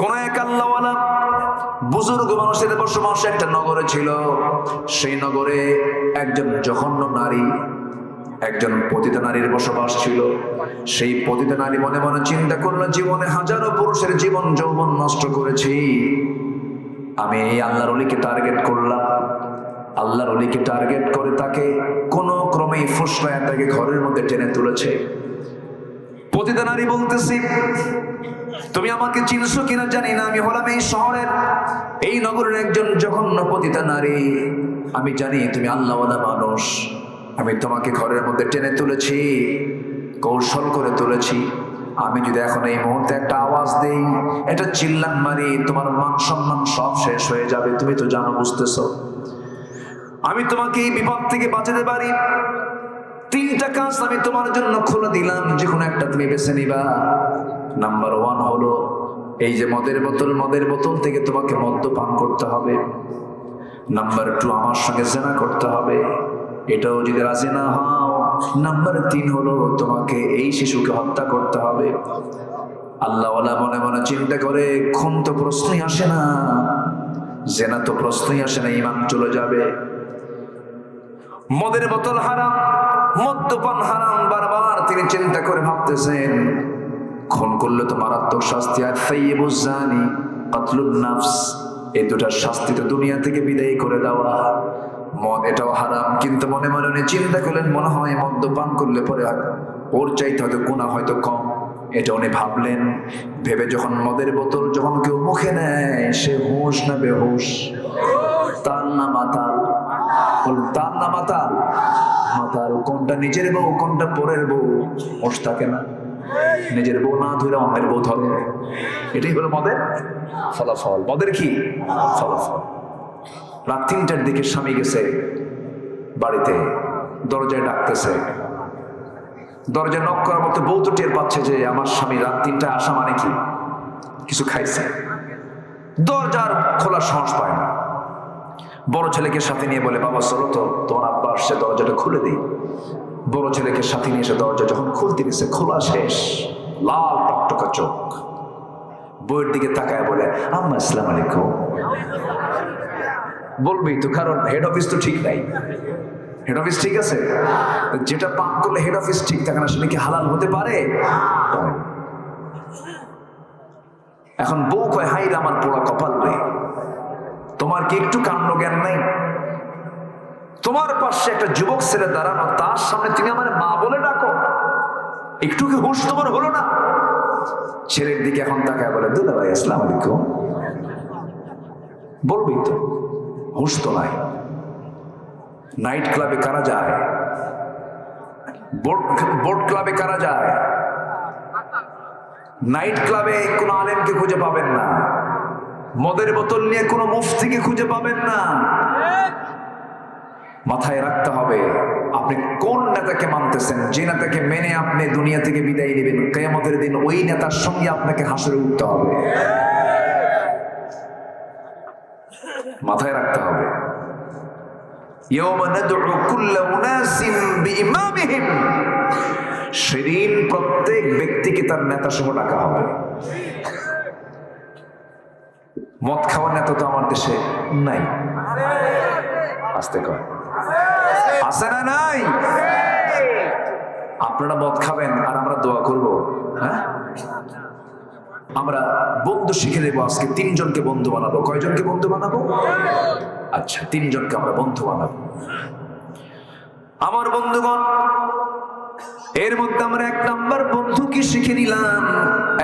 কোন এক আল্লাহওয়ালা বুজুর্গ মানুষের বসবাস একটা নগরে ছিল। সেই নগরে একজন জঘন্য নারী, একজন পতিত নারীর বসবাস ছিল। সেই পতিত নারী মনে মনে চিন্তা করল, জীবনে হাজারো পুরুষের জীবন যৌবন নষ্ট করেছি। আমি এই আল্লাহর অলিকে টার্গেট করলাম। আল্লাহর অলিকে টার্গেট করে তাকে কোনো ক্রমেই ফুসলায় তাকে ঘরের মধ্যে টেনে তুলেছে। পতিত নারী বলতেছি তুমি আমাকে চিনছো কিনা জানি না, আমি হলাম এই শহরের, এই নগরের একজন জঘন্য পতিতা নারী। আমি জানি তুমি আল্লাহওয়ালা মানুষ। আমি তোমাকে ঘরের মধ্যে টেনে তুলেছি, কৌশল করে তুলেছি। আমি যদি এখন এই মুহূর্তে একটা আওয়াজ দেই, এটা চিল্লান মারি, তোমার মান সম্মান সব শেষ হয়ে যাবে, তুমি তো জানো, বুঝতেছো। আমি তোমাকে এই বিপদ থেকে বাঁচাতে পারি। তিনটা কাজ আমি তোমার জন্য খুলে দিলাম যে কোনো একটা তুমি বেছে নিবা। নাম্বার ওয়ান হলো, এই যে মদের বোতল মদের বোতল থেকে তোমাকে মদ্যপান করতে হবে। নাম্বার টু আমার সঙ্গে জেনা করতে হবে। এটাও যদি রাজি না হও নাম্বার তিন হলো, তোমাকে এই শিশুকে হত্যা করতে হবে। আল্লাহওয়ালা মনে মনে চিন্তা করে, খুন তো প্রশ্নই আসে না। জেনা তো প্রশ্নই আসে না ইমান চলে যাবে। মদের বোতল হারাম, মদ্যপান হারাম, বারবার তিনি চিন্তা করে ভাবতেছেন খুন করলে তো মারাত্মক শাস্তি। আর নাফস, এই দুটার শাস্তি তো দুনিয়া থেকে বিদায় করে দেওয়া। মদ এটাও হারাম, কিন্তু মনে মনে উনি চিন্তা করলেন, মনে হয় মদ্যপান করলে পরে ওর চাইতে হয়তো গুণা হয়তো কম। এটা উনি ভাবলেন, ভেবে যখন মদের বোতল যখন কেউ মুখে নেয়, সে হুঁশ না বেহুশ। তার না মাতাল। তার না মাতাল? মাতাল কোনটা নিজের বউ, কোনটা পরের বউ? হোশ থাকে না। নিজের বউ না ধরে অন্যের বউ ধরে। এটাই হলো মদের ফলাফল। মদের কি? ফলাফল। রাত তিনটার দিকে স্বামী গেছে বাড়িতে, দরজায় ডাকতেছে। দরজায় নক করার মতো বউ তো টের পাচ্ছে যে আমার স্বামী রাত তিনটা আসা মানে কি? কিছু খাইছে। দরজার খোলা সাহস পায় না। বড় ছেলেকে সাথে নিয়ে বলে, বাবা, চলো তো, তোমার আব্বা আসছে, দরজাটা খুলে দিই। বড় ছেলেকে সাথে নিয়ে এসে দরজা যখন খুলতে গেছে খোলা শেষ। লাল টকটকা চোখ। বইয়ের দিকে তাকায় বলে, আম্মা, আসসালাম আলাইকুম। বলবেই তো, কারণ হেড অফিস তো ঠিক নাই। হেড অফিস ঠিক আছে? যেটা পান করলে হেড অফিস ঠিক থাকে না সেটা কি হালাল হতে পারে। এখন বউ কয় হাই আমার পোড়া কপাল তোমার কি একটু কাণ্ড জ্ঞান নাই? তোমার পাশে একটা যুবক ছেলে দাঁড়ানো, তার সামনে তুমি আমার মা বলে ডাকো। একটু কি হুশ তোমার হলো না? ছেলের দিকে এখন তাকায় বলে, দুলা ভাই, আসসালাম আলাইকুম। বলবি তো, হুশ তো নাই। নাইট ক্লাবে কারা যায়? বোর্ড বোর্ড ক্লাবে কারা যায়? নাইট ক্লাবে কোনো আলেমকে খুঁজে পাবেন না। মদের বোতল নিয়ে কোনো মুফতিকে খুঁজে পাবেন না। মাথায় রাখতে হবে, আপনি কোন নেতাকে মানতেছেন? যে নেতাকে মেনে আপনি দুনিয়া থেকে বিদায় নেবেন, কেয়ামতের দিন ওই নেতার সঙ্গে আপনাকে হাসরে উঠতে হবে। মাথায় রাখতে হবে। সেদিন প্রত্যেক ব্যক্তিকে তার নেতা সহ ডাকা হবে। মদ খাওয়ার নেতা তো আমার দেশে নাই। আসতে কয় আছে না নাই? আপনারা মদ খাবেন আর আমরা দোয়া করব হ্যাঁ? আমরা বন্ধু শিখে দেবো আজকে, তিনজনকে বন্ধু বানাবো। কয়জনকে বন্ধু বানাবো? আচ্ছা তিনজনকে আমরা বন্ধু বানাবো। আমার বন্ধুগণ এর মধ্যে আমরা এক নাম্বার বন্ধু কি শিখে নিলাম?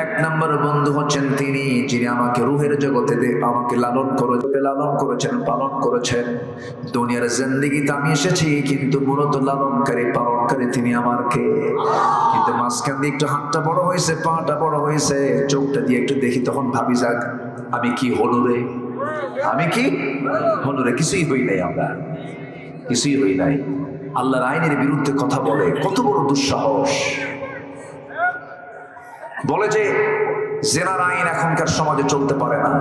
এক নাম্বার বন্ধু হচ্ছেন তিনি, যিনি আমাকে রুহের জগতে আমাকে লালন করে লালন করেছেন, পালন করেছেন। দুনিয়ার জিন্দিগিতে আমি এসেছি, কিন্তু মূলত লালনকারী, পালনকারী তিনি আমার কে কিন্তু মাঝখান দিয়ে একটু হাতটা বড় হয়েছে, পাটা বড় হয়েছে, চোখটা দিয়ে একটু দেখি, তখন ভাবি, যাক, আমি কি হলো রে? আমি কি? হলো রে, কিছুই হই নাই আমরা। কিছুই হই নাই। আল্লাহর আইনের বিরুদ্ধে কথা বলে, কত বড় দুঃসাহস। বলে যে, জেনার আইন এখনকার সমাজে চলতে পারে না।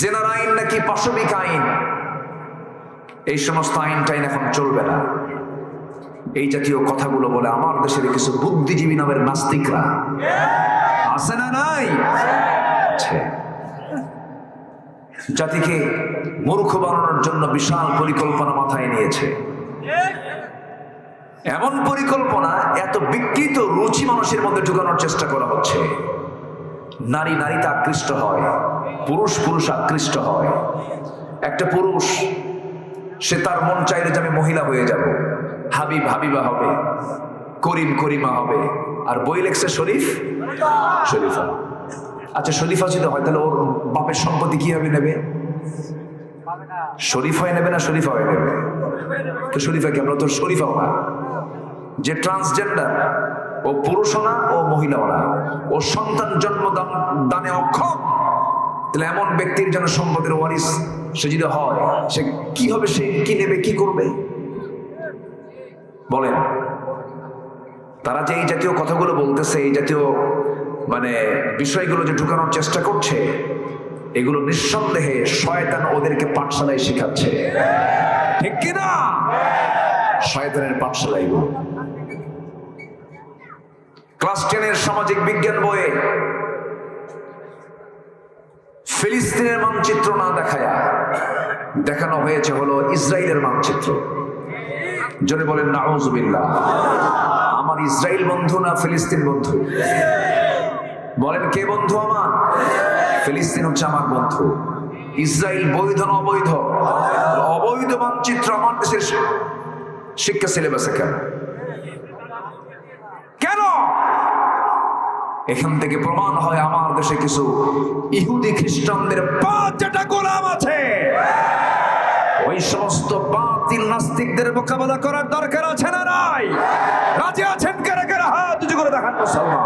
জেনার আইন নাকি পাশবিক আইন? এই সমস্ত আইন টাইন এখন চলবে না। এই জাতীয় কথাগুলো বলে আমার দেশের কিছু বুদ্ধিজীবী নামের নাস্তিকরা। আছে না নাই? জাতিকে মূর্খ বানানোর জন্য বিশাল পরিকল্পনা মাথায় নিয়েছে। এমন পরিকল্পনা এত বিকৃত, রুচি মানুষের মধ্যে ঢুকানোর চেষ্টা করা হচ্ছে। নারী, নারীতে আকৃষ্ট হয়, পুরুষ পুরুষ আকৃষ্ট হয়। একটা পুরুষ, সে তার মন চাইলে যে আমি মহিলা হয়ে যাব। হাবিব, হাবিবা হবে, করিম, করিমা হবে। আর বই লেখছে শরীফ, শরীফা। আচ্ছা শরীফা যদি হয়, তাহলে ওর বাপের সম্পত্তি কীভাবে নেবে? শরীফ হয়ে নেবে না শরীফা হয়ে নেবে? তো শরীফা কি? আমরা তো শরীফাও না। যে ট্রান্সজেন্ডার ও পুরুষও না, ও মহিলাও না। ও সন্তান জন্ম দানে অক্ষম। তাহলে এমন ব্যক্তির যেন সম্পদের ওয়ারিস সে যদি হয়, সে কি হবে? সে কি নেবে, কি করবে? বলেন। তারা যে এই জাতীয় কথাগুলো বলতেছে, এই জাতীয় মানে বিষয়গুলো যে ঢুকানোর চেষ্টা করছে, এগুলো নিঃসন্দেহে শয়তান ওদেরকে পাঠশালায় শেখাচ্ছে। ঠিক কিনা? শয়তানের পাঠশালা এগুলো ক্লাস টেনের সামাজিক বিজ্ঞান বইয়ে ফিলিস্তিনের মানচিত্র না দেখায়া দেখানো হয়েছে হলো ইসরায়েলের মানচিত্র। জোরে বলেন, নাউজুবিল্লাহ। আমার ইসরায়েল বন্ধু না ফিলিস্তিন বন্ধু? বলেন, কে বন্ধু আমার? ফিলিস্তিন হচ্ছে আমার বন্ধু। ইসরায়েল বৈধ না অবৈধ? অবৈধ মানচিত্র আমার দেশের শিক্ষা সিলেবাসে কেন? কেন? এখান থেকে প্রমাণ হয় আমার দেশে কিছু ইহুদি খ্রিস্টানদের পাঁচটা গোলাম আছে। ওই সমস্ত বাতিল নাস্তিকদের মোকাবেলা করার দরকার আছে না নাই? রাজি আছেন? কারা কারা? হাত করে দেখান মুসলমান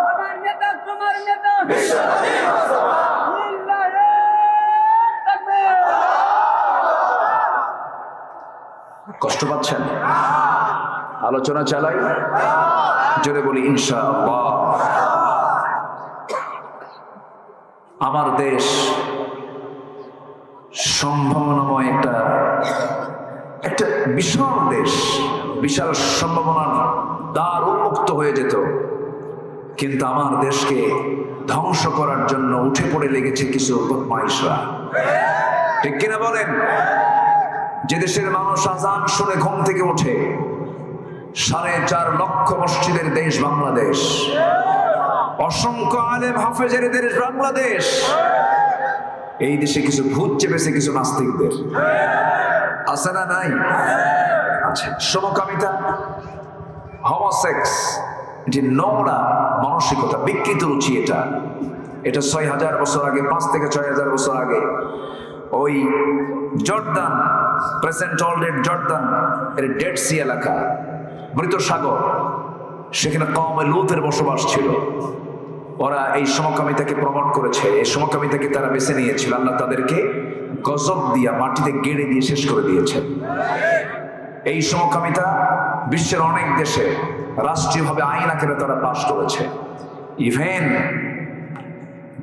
আমার নেতা তোমার নেতা কষ্ট পাচ্ছেন আলোচনা চালাই। জোরে বলি, ইনশাআল্লাহ। আমার দেশ সম্ভাবনাময় একটা একটা বিশাল দেশ, বিশাল সম্ভাবনার দ্বার উন্মুক্ত হয়ে যেত। কিন্তু আমার দেশকে ধ্বংস করার জন্য উঠে পড়ে লেগেছে কিছু বদমাইশরা। ঠিক কিনা বলেন? যে দেশের মানুষ আজান শুনে ঘুম থেকে ওঠে সাড়ে চার লক্ষ মসজিদের দেশ বাংলাদেশ। অসংখ্য আলেম হাফেজের দেশ বাংলাদেশ। এই দেশে কিছু ভূত চেপেছে, কিছু নাস্তিকদের। আছে না নাই? মানসিকতা, বিকৃত এটা। এটা ছয় হাজার বছর আগে, পাঁচ থেকে ছয় হাজার বছর আগে। ওই প্রেসেন্ট জর্দান, এর ডেড সি এলাকা। মৃত সাগর, সেখানে কমে লুতের বসবাস ছিল। ওরা এই সমকামিতাকে প্রমোট করেছে। এই সমকামিতাকে তারা বেছে নিয়েছিল। আল্লাহ তাদেরকে গজব দিয়া মাটিতে গেড়ে দিয়ে শেষ করে দিয়েছেন এই সমকামিতা বিশ্বের অনেক দেশে রাষ্ট্রীয়ভাবে আইন আকারে তারা পাশ করেছে। ইভেন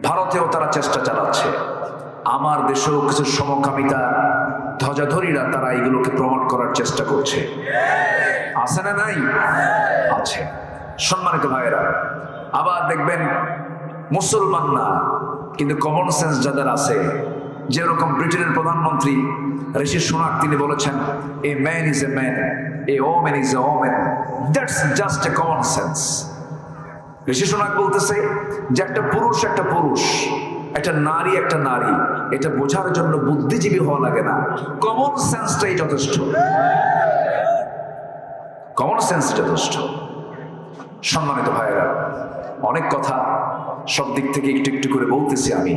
ভারতেও তারা চেষ্টা চালাচ্ছে। আমার দেশেও কিছু সমকামিতা ধ্বজাধরীরা তারা এগুলোকে প্রমোট করার চেষ্টা করছে। আছে না নাই? আছে। সম্মানিত ভাইয়েরা, আবার দেখবেন মুসলমান না, কিন্তু কমন সেন্স যাদের আছে, যেরকম ব্রিটেনের প্রধানমন্ত্রী ঋষি সোনাক, তিনি বলেছেন a man is a man a woman is a woman that's just a common sense Rishi Sunak বলতেছে যে, একটা পুরুষ একটা পুরুষ। একটা নারী একটা নারী। এটা বোঝার জন্য বুদ্ধিজীবী হওয়া লাগে না। কমন সেন্সটাই যথেষ্ট। কমন সেন্স যথেষ্ট। সম্মানিত ভাইয়েরা, অনেক কথা সব দিক থেকে একটু একটু করে বলতেছি আমি।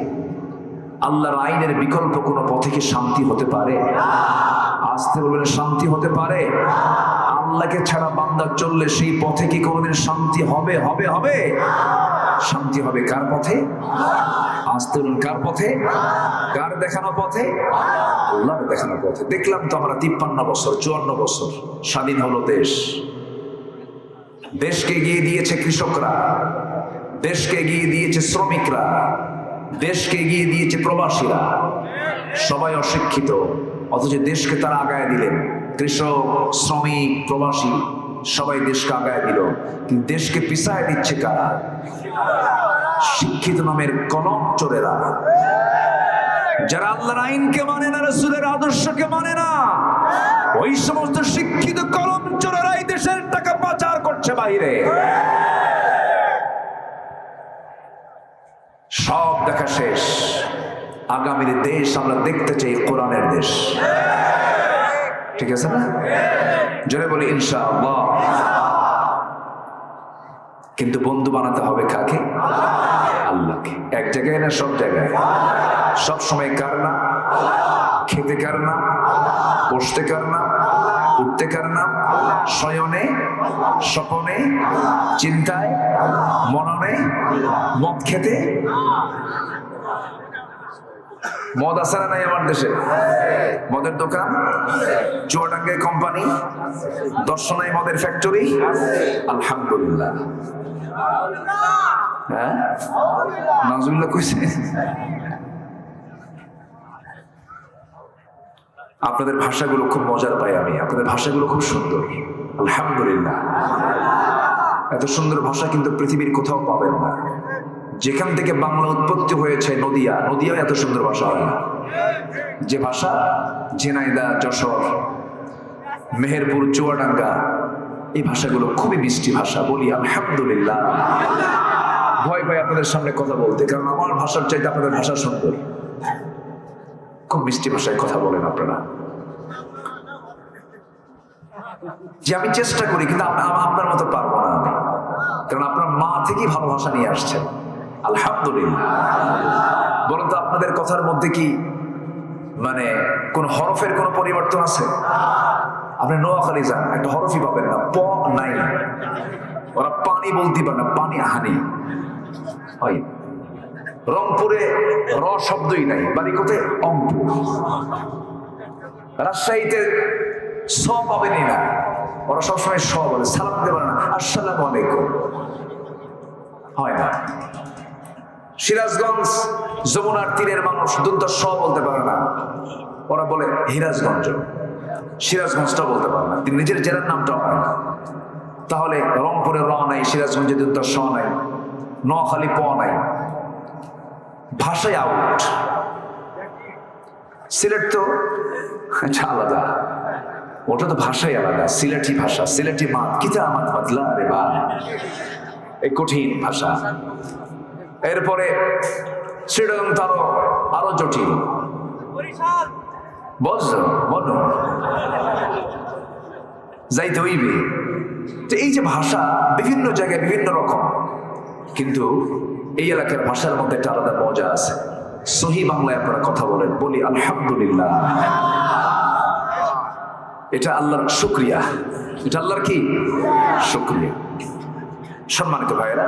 আল্লাহর আইনের বিকল্প কোনো পথে কি শান্তি হতে পারে? আসতে বলবেন শান্তি হতে পারে। আল্লাহকে ছাড়া বান্দা চললে সেই পথে কি কোনোদিন শান্তি হবে হবে হবে? শান্তি হবে কার পথে? আসতে বলুন কার পথে? কার দেখানো পথে? আল্লাহর দেখানো পথে। দেখলাম তো আমরা তিপ্পান্ন বছর, চুয়ান্ন বছর স্বাধীন হলো দেশ। দেশকে এগিয়ে দিয়েছে কৃষকরা, দেশকে এগিয়ে দিয়েছে শ্রমিকরা, দেশকে এগিয়ে দিয়েছে প্রবাসীরা। সবাই অশিক্ষিত, অথচ দেশকে তারা আগায় দিলেন। কৃষক, শ্রমিক, প্রবাসী, সবাই দেশকে আগায় দিল। কিন্তু দেশকে পিছায় দিচ্ছে কারা? শিক্ষিত নামের কলম চোরেরা। যারা আল্লাহর আইনকে মানে না, রসুলের আদর্শকে মানে না, ওই সমস্ত শিক্ষিত কলম চোরেরাই দেশের টাকা পাচার করছে বাইরে সব দেখা শেষ। আগামীর দেশ আমরা দেখতে চাই কোরআনের দেশ। ঠিক আছে না? জোরে বলি, ইনশাআল্লাহ। কিন্তু বন্ধু বানাতে হবে কাকে? আল্লাহকে। এক জায়গায় না সব জায়গায়? সব সময় কার না খেতে কার না বসতে কার না উঠতে কার না শয়নে? স্বপনে? চিন্তায়? মননে? মদ খেতে? মদ আছে না নাই আমার দেশে? মদের দোকান চুয়াডাঙ্গায় কোম্পানি দর্শনায় মদের ফ্যাক্টরি আলহামদুলিল্লাহ। হ্যাঁ? আপনাদের ভাষাগুলো খুব মজার পাই আমি, আপনাদের ভাষাগুলো খুব সুন্দর। আলহামদুলিল্লাহ। এত সুন্দর ভাষা কিন্তু পৃথিবীর কোথাও পাবেন না। যেখান থেকে বাংলা উৎপত্তি হয়েছে নদিয়া, নদিয়াও এত সুন্দর ভাষা হয় না। যে ভাষা, ঝিনাইদা, যশোর, মেহেরপুর, চুয়াডাঙ্গা, এই ভাষাগুলো খুবই মিষ্টি ভাষা, বলি আলহামদুলিল্লাহ। ভয় ভয় আপনাদের সামনে কথা বলতে, কারণ আমার ভাষার চাইতে আপনাদের ভাষা সুন্দর। খুব মিষ্টি ভাষায় কথা বলেন আপনারা। যে আমি চেষ্টা করি, কিন্তু আপ- আপ- আপনার মতো পারব না আমি। কারণ আপনার মা থেকেই ভালো ভাষা নিয়ে আসছেন। আলহামদুলিল্লাহ। বলুন তো আপনাদের কথার মধ্যে কি মানে কোন হরফের কোন পরিবর্তন আছে? আপনি নোয়াখালী যান, একটা হরফই পাবেন না, প নাই। ওরা পানি বলতে পারে না, পানি হানি হয়। রংপুরে র শব্দই নাই, বাড়ি কোথায়? অঙ্কুর রাজশাহীতে স পাবেনই না। ওরা সবসময় স বলে, সালাম দিতে পারে না, আসসালাম আলাইকুম। হয় না। সিরাজগঞ্জ যমুনার তীরের মানুষ স বলতে পারে না। ওরা বলে হিরাজগঞ্জ সিরাজগঞ্জটা বলতে পারে না। তিনি নিজের জেলার নামটা হয় না। তাহলে রংপুরে র নাই, সিরাজগঞ্জে দুন্ত স নাই, নোয়াখালী প নাই। ভাষায় আউট সিলেট তো আচ্ছা আলাদা। ওটা তো ভাষাই আলাদা। সিলেটি ভাষা, সিলেটি মাত। কিতা আমার বদলা রে বা। এই কঠিন ভাষা। এরপরে শ্রীরঙ্গ তারও আরও জটিল। বজ বলো। যাইতে হইবে। তো এই যে ভাষা বিভিন্ন জায়গায় বিভিন্ন রকম কিন্তু এই এলাকার ভাষার মধ্যে একটা আলাদা মজা আছে। সহি বাংলায় আপনারা কথা বলেন বলি আলহামদুলিল্লাহ। এটা আল্লাহর শুক্রিয়া। এটা আল্লাহর কি? শুক্রিয়া। সম্মানিত ভাইয়েরা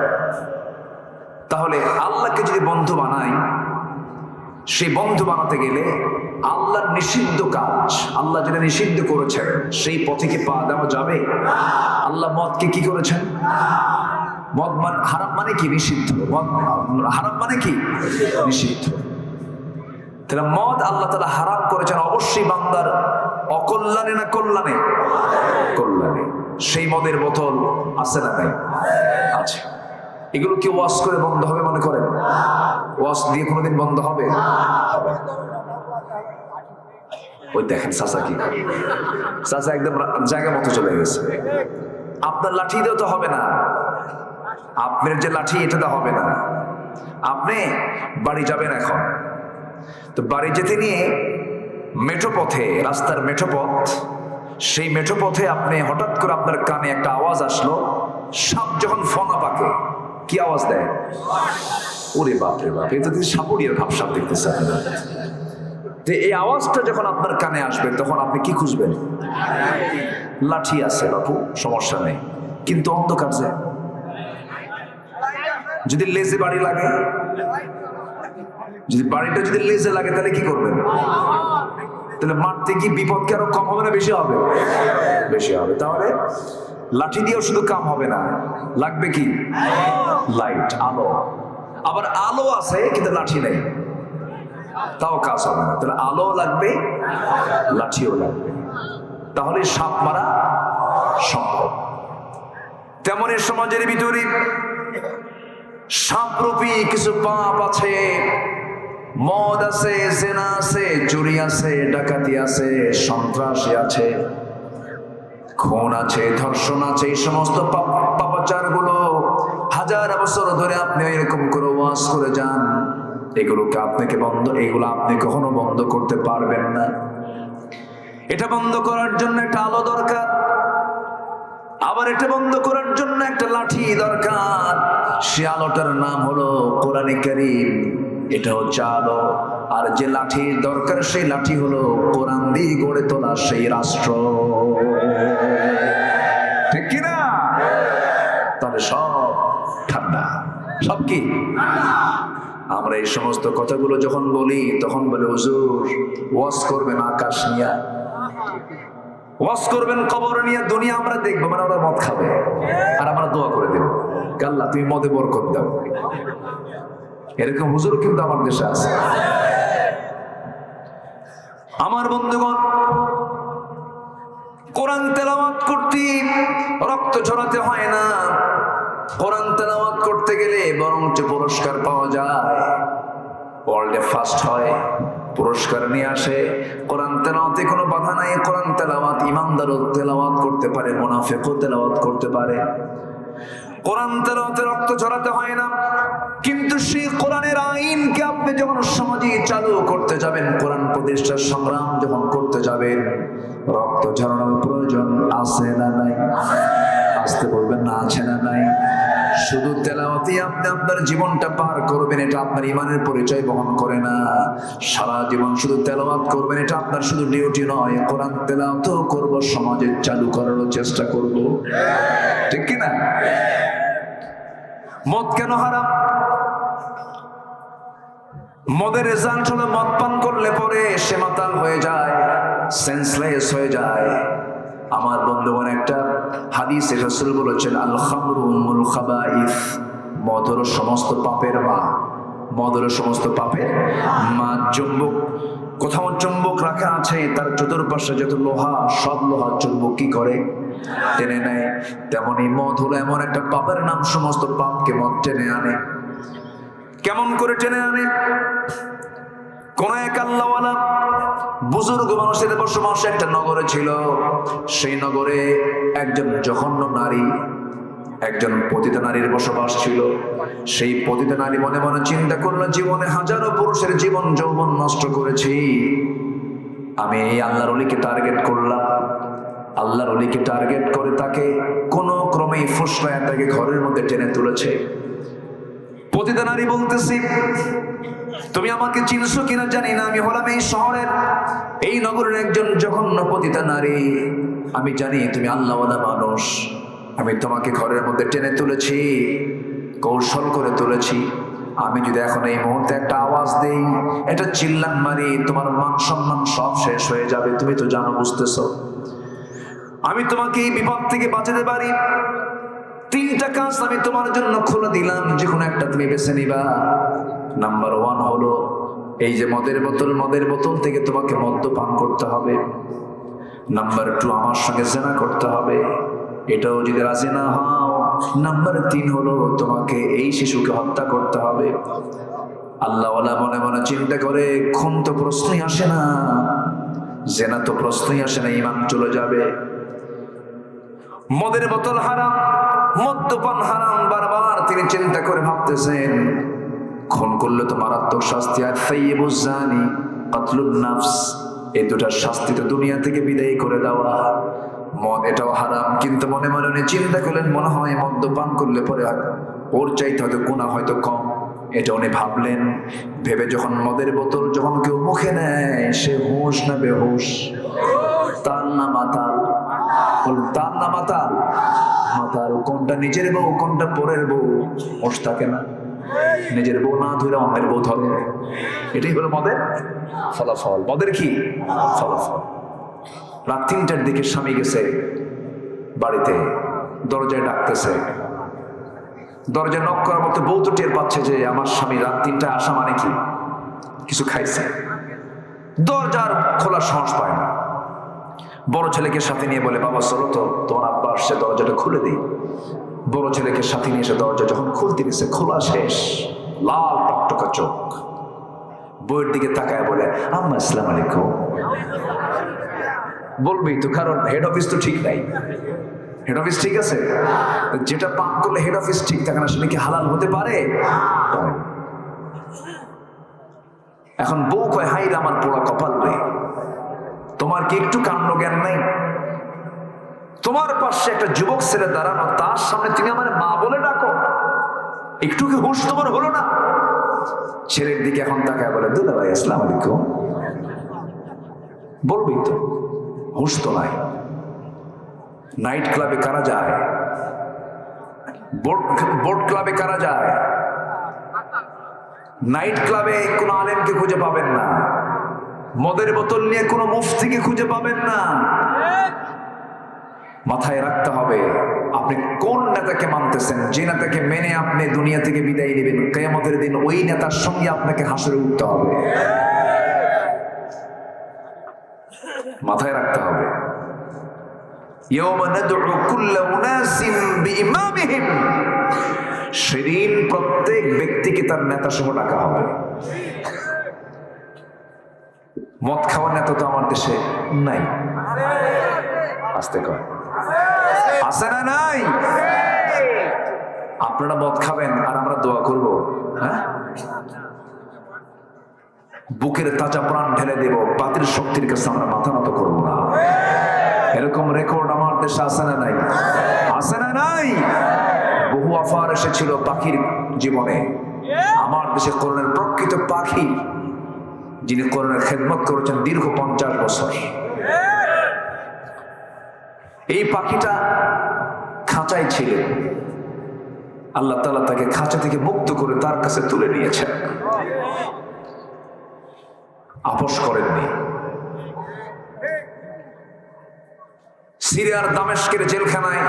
তাহলে আল্লাহকে যদি বন্ধু বানাই, সেই বন্ধু বানাতে গেলে আল্লাহর নিষিদ্ধ কাজ, আল্লাহ যেটা নিষিদ্ধ করেছেন, সেই পথে কি পা দেওয়া যাবে? আল্লাহ মদকে কি করেছেন? মদ মানে হারাম মানে কি নিষিদ্ধ? মদ, হারাম মানে কি? নিষিদ্ধ। তাহলে মদ আল্লাহ তালা হারাম করেছেন, অবশ্যই বান্দার অকল্যাণে না কল্যাণে? কল্যাণে। সেই মদের বোতল আছে না নাই? আছে। এগুলো কি ওয়াশ করে বন্ধ হবে মনে করেন? ওয়াশ দিয়ে কোনোদিন বন্ধ হবে? ওই দেখেন চাচা কি। চাচা একদম জায়গা মতো চলে গেছে। আপনার লাঠি দিয়েও তো হবে না। আপনার যে লাঠি, এটা তো হবে না। আপনি বাড়ি যাবেন এখন। তো বাড়ি যেতে নিয়ে মেঠো পথে, রাস্তার মেঠো পথ, সেই মেঠো পথে আপনি হঠাৎ করে আপনার কানে একটা আওয়াজ আসলো। সাপ যখন ফনা পাকে কি আওয়াজ দেয়? ওরে বাপ রে বাপ, এটা কিন্তু সাপুরিয়ার ভাব সাপ দেখতেছে আপনারা। যে এই আওয়াজটা যখন আপনার কানে আসবে, তখন আপনি কি খুঁজবেন? লাঠি আছে বাপু, সমস্যা নেই। কিন্তু অন্ধকার যে। যদি লেজে বাড়ি লাগে, যদি বাড়িটা যদি লেজে লাগে, তাহলে কি করবেন? তাহলে মারতে কি বিপদ কি আরও কম হবে না, বেশি হবে? বেশি হবে। তাহলে লাঠি দিয়েও শুধু কাম হবে না। লাগবে কি? লাইট আলো। আবার আলো আছে, কিন্তু লাঠি নেই। তাও কাজ হবে না। তাহলে আলো লাগবে, লাঠিও লাগবে। তাহলে সাপ মারা সম্ভব। তেমনই সমাজের ভিতরে সাপরূপী কিছু পাপ আছে, মদ আছে, জেনা আছে, চুরি আছে, ডাকাতি আছে, সন্ত্রাসী আছে খুন আছে, ধর্ষণ আছে, এই সমস্ত পাপাচারগুলো হাজার বছর ধরে আপনি এরকম করে ওয়াজ করে যান। এগুলোকে আপনাকে বন্ধ, এগুলো আপনি কখনো বন্ধ করতে পারবেন না। এটা বন্ধ করার জন্য একটা আলো দরকার। আবার এটা বন্ধ করার জন্য একটা লাঠি দরকার। সে আলোটার নাম হলো কোরআনে কারীম। এটা হচ্ছে আলো। আর যে লাঠির দরকার, সেই লাঠি হলো কোরআন দিয়ে গড়ে তোলা সেই রাষ্ট্র। ঠিক কিনা? তাহলে সব ঠান্ডা। সব কি? আমরা এই সমস্ত কথাগুলো যখন বলি, তখন বলে, হুজুর, ওয়াজ করবেন আকাশ নিয়া। ওয়াজ করবেন কবর নিয়ে, দুনিয়া আমরা দেখব মানে ওরা মদ খাবে। আর আমরা দোয়া করে দেবো। গাল্লা তুমি মদে বরকত দাও। এরকম হুজুর কিন্তু আমার দেশে আছে। আমার বন্ধুগণ, কোরআন তেলাওয়াত করতে রক্ত ঝরাতে হয় না। কোরআন তেলাওয়াত করতে গেলে বরঞ্চ পুরস্কার পাওয়া যায়। ওয়ার্ল্ডে ফার্স্ট হয়, পুরস্কার নিয়ে আসে। কোরআন তেলাওয়াতে কোনো বাধা নাই। কোরআন তেলাওয়াত ইমানদারও তেলাওয়াত করতে পারে, মোনাফেকও তেলাওয়াত করতে পারে। কোরআন তেলাওয়াতে রক্ত ঝরাতে হয় না। কিন্তু সেই কোরআনের আইনকে আপনি যখন সমাজে চালু করতে যাবেন, কোরআন প্রতিষ্ঠার সংগ্রাম যখন করতে যাবেন, রক্ত ঝরানোর প্রয়োজন আছে না নাই? আসতে বলবেন, না আছে না নাই। শুধু তেলাওয়াতি আপনি আপনার জীবনটা পার করবেন, এটা আপনার ইমানের পরিচয় বহন করে না। সারা জীবন শুধু তেলাওয়াত করবেন, এটা আপনার শুধু ডিউটি নয়। কোরআন তেলাওয়াতও করব, সমাজে চালু করারও চেষ্টা করব। ঠিক কি না? মদ কেন হারাম? মদের রেজাল্ট হলো মদ পান করলে পরে সে মাতাল হয়ে যায় সেন্সলেস হয়ে যায়। আমার বন্ধুগণ, একটা হাদিস রসুল বলেছেন আল খামরু উম্মুল খাবাইফ মদ হলো সমস্ত পাপের মা মদ হলো সমস্ত পাপের মা চুম্বক। কোথাও চুম্বক রাখা আছে, তার চতুর্পাশে যত লোহা, সব লোহা চুম্বক কি করে? টেনে নেয়। তেমনি মদ হলো এমন একটা পাপের নাম, সমস্ত পাপকে মদ টেনে আনে। কেমন করে টেনে আনে? কোন এক আল্লাহওয়ালা বুজুর্গ মানুষের বসবাস একটা নগরে ছিল। সেই নগরে একজন জঘন্য নারী, একজন পতিত নারীর বসবাস ছিল। সেই পতিত নারী মনে মনে চিন্তা করল, জীবনে হাজারো পুরুষের জীবন যৌবন নষ্ট করেছি। আমি এই আল্লাহর অলিকে টার্গেট করলাম। আল্লাহর অলিকে টার্গেট করে তাকে কোনো ক্রমেই ফুসলায় তাকে ঘরের মধ্যে টেনে তুলেছে। পতিতা নারী বলতেছি, তুমি আমাকে চিনছো কিনা জানি না, আমি হলাম এই শহরের, এই নগরের একজন জঘন্য পতিতা নারী আমি জানি তুমি আল্লাহওয়ালা মানুষ। আমি তোমাকে ঘরের মধ্যে টেনে তুলেছি, কৌশল করে তুলেছি। আমি যদি এখন এই মুহূর্তে একটা আওয়াজ দেই, এটা চিল্লান মারি, তোমার মান সম্মান সব শেষ হয়ে যাবে। তুমি তো জানো, বুঝতেছো? আমি তোমাকে এই বিপদ থেকে বাঁচাতে পারি। তিনটা কাজ আমি তোমার জন্য খুলে দিলাম, যে কোনো একটা তুমি বেছে নিবা। নাম্বার ওয়ান হলো, এই যে মদের বোতল মদের বোতল থেকে তোমাকে মদ্যপান করতে হবে। নাম্বার টু আমার সঙ্গে জেনা করতে হবে। এটাও যদি রাজি না হও নাম্বার তিন হলো, তোমাকে এই শিশুকে হত্যা করতে হবে। আল্লাহওয়ালা মনে মনে চিন্তা করে, খুন তো প্রশ্নই আসে না, জেনা তো প্রশ্নই আসে না, ইমান চলে যাবে। মদের বোতল হারাম মদ্যপান হারাম বারবার তিনি চিন্তা করে ভাবতেছেন, খুন করলে তো মারাত্মক শাস্তি। আর ফাইয়েবুজানি কাতলুন নাফস, এই দুটার শাস্তি তো দুনিয়া থেকে বিদায় করে দেওয়া। মদ এটাও হারাম, কিন্তু মনে মনে উনি চিন্তা করলেন, মনে হয় মদ্যপান করলে পরে ওর চাইতে হয়তো গুণা হয়তো কম। এটা উনি ভাবলেন, ভেবে যখন মদের বোতল যখন কেউ মুখে নেয়, সে হুঁশ না বেহুশ। তার না মাতাল। তার না মাতাল? মাতাল কোনটা নিজের বউ কোনটা পরের বউ। হোশ থাকে না। নিজের বউ না ধরে অন্যের বউ ধরে এটাই হলো মদের ফলাফল। মদের কি? ফলাফল। রাত তিনটার দিকে স্বামী গেছে বাড়িতে। দরজায় ডাকতেছে। দরজায় নক করার মতো বউ তো টের পাচ্ছে যে আমার স্বামী রাত তিনটায় আসা মানে কি? কিছু খাইছে। দরজার খোলা সাহস পায় না। বড় ছেলেকে সাথে নিয়ে বলে, বাবা, চলো তো, তোমার আব্বা আসছে, দরজাটা খুলে দিই। বড় ছেলেকে সাথে নিয়ে এসে দরজা যখন খুলতে গেছে খোলা শেষ, লাল টকটকা চোখ। বইয়ের দিকে তাকায় বলে, আম্মা, আসসালাম আলাইকুম। বলবেই তো, কারণ হেড অফিস তো ঠিক নাই। হেড অফিস ঠিক আছে? যেটা পান করলে হেড অফিস ঠিক থাকে না, সেটা কি হালাল হতে পারে? এখন বউ কয় হাই আমার পোড়া কপাল রে। তোমার কি একটু কাণ্ড জ্ঞান নাই? তোমার পাশে একটা যুবক ছেলে দাঁড়ানো, তার সামনে তুমি আমার মা বলে ডাকো। একটু কি হুশ তোমার হলো না? ছেলের দিকে এখন তাকায় বলে দুলা ভাই আসসালাম আলাইকুম। বলবি তো, হুশ তো নাই। নাইট ক্লাবে কারা যায়? বোর্ড বোর্ড ক্লাবে কারা যায়? নাইট ক্লাবে কোনো আলেমকে খুঁজে পাবেন না। মদের বোতল নিয়ে কোনো মুফতিকে খুঁজে পাবেন না। মাথায় রাখতে হবে, আপনি কোন নেতাকে মানতেছেন, যে নেতাকে মেনে আপনি দুনিয়া থেকে বিদায় নেবেন, কেয়ামতের দিন ওই নেতার সঙ্গে আপনাকে হাসরে উঠতে হবে। মাথায় রাখতে হবে। সেদিন প্রত্যেক ব্যক্তিকে তার নেতা সহ ডাকা হবে। মদ খাওয়ার নেতা তো আমার দেশে নাই। আসতে কয় আছে না নাই? আপনারা মদ খাবেন আর আমরা দোয়া করব হ্যাঁ? বুকের তাজা প্রাণ ঢেলে দেব, বাতিল শক্তির কাছে আমরা মাথা নত করব না। এরকম রেকর্ড আমার দেশে আছে না নাই? আছে না নাই? বহু অফার এসেছিল পাখির জীবনে। আমার দেশে করোনার প্রকৃত পাখি যিনি করোনার খেদমত করেছেন দীর্ঘ পঞ্চাশ বছর। এই পাখিটা খাঁচায় ছিলেন আল্লাহ তালা তাকে খাঁচা থেকে মুক্ত করে তার কাছে তুলে নিয়েছেন। আপোষ করেননি। সিরিয়ার দামেস্কের জেলখানায়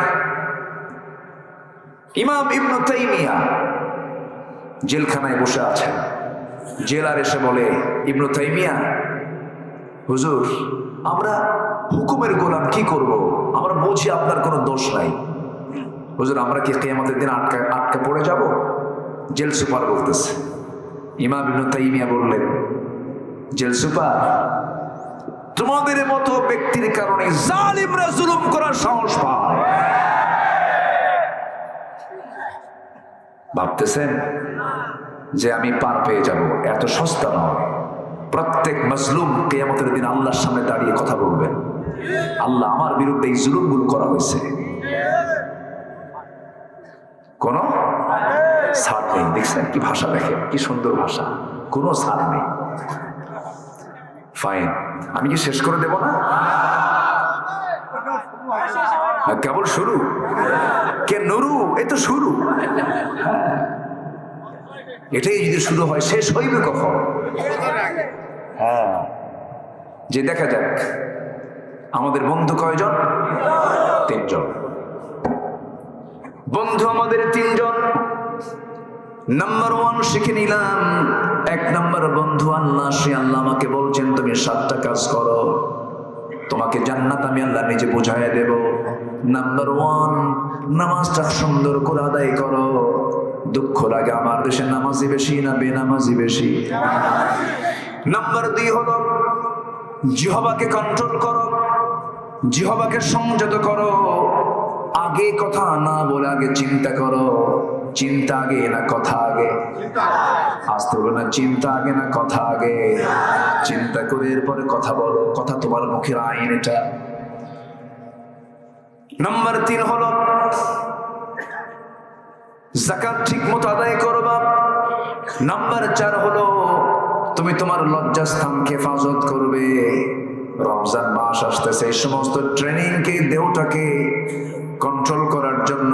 ইমাম ইবনু তাইমিয়া জেলখানায় বসে আছেন। জেলার এসে বলে, ইবনু তাইমিয়া, হুজুর, আমরা হুকুমের গোলাম কি করব? আমরা বুঝি আপনার কোনো দোষ নাই। হুজুর, আমরা কি কেয়ামতের দিন আটকা আটকা পড়ে যাব? জেল সুপার বলতেছে। ইমাম ইবনু তাইমিয়া বললেন, জেল সুপার, তোমাদের মতো ব্যক্তির কারণে জালিমরা জুলুম করার সাহস পায়। ভাবতেছেন যে আমি পার পেয়ে যাব। এত সস্তা নয়। প্রত্যেক মজলুম কেয়ামতের দিন আল্লাহর সামনে দাঁড়িয়ে কথা বলবেন। আল্লাহ আমার বিরুদ্ধে এই জুলুমগুলো করা হয়েছে। কোন? ছাড় নেই, দেখছেন কি ভাষা দেখেন, কি সুন্দর ভাষা। কোনো ছাড় নেই। ফাইন আমি কি শেষ করে দেব না? কেবল শুরু? কে নুরু? এ তো শুরু। হ্যাঁ। এটাই যদি শুরু হয়, শেষ হইবে কখন? হ্যাঁ। যে দেখা যাক, আমাদের বন্ধু কয়জন? তিনজন। বন্ধু আমাদের তিনজন। নাম্বার ওয়ান শিখে নিলাম, এক নাম্বার বন্ধু আল্লাহ, সে আল্লাহ আমাকে বলছেন, তুমি সাতটা কাজ করো, তোমাকে জান্নাত আমি আল্লাহ নিজে বুঝাইয়া দেব। নাম্বার ওয়ান, নামাজটা সুন্দর করে আদায় করো। দুঃখ লাগে আমার দেশে নামাজি বেশি না বেনামাজি বেশি? নাম্বার দুই হলো, জিহবাকে কন্ট্রোল করো, জিহবাকে সংযত করো। আগে কথা না বলে আগে চিন্তা করো। চিন্তা আগে না কথা আগে? আসতে হলো না, চিন্তা আগে না কথা আগে? চিন্তা করে এরপরে কথা বলো, কথা তোমার মুখের আইন এটা। নাম্বার তিন হলো জাকাত ঠিক মতো আদায় করবা নাম্বার চার হলো তুমি তোমার লজ্জাস্থানকে হেফাজত করবে। রমজান মাস আসতেছে এই সমস্ত ট্রেনিংকে দেহটাকে কন্ট্রোল করার জন্য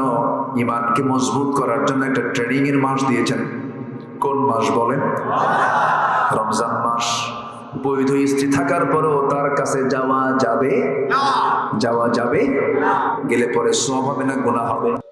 ইমানকে মজবুত করার জন্য একটা ট্রেনিং এর মাস দিয়েছেন। কোন মাস বলেন? রমজান মাস। বৈধ স্ত্রী থাকার পরও তার কাছে যাওয়া যাবে? যাওয়া যাবে? গেলে পরে সব হবে না গোনা হবে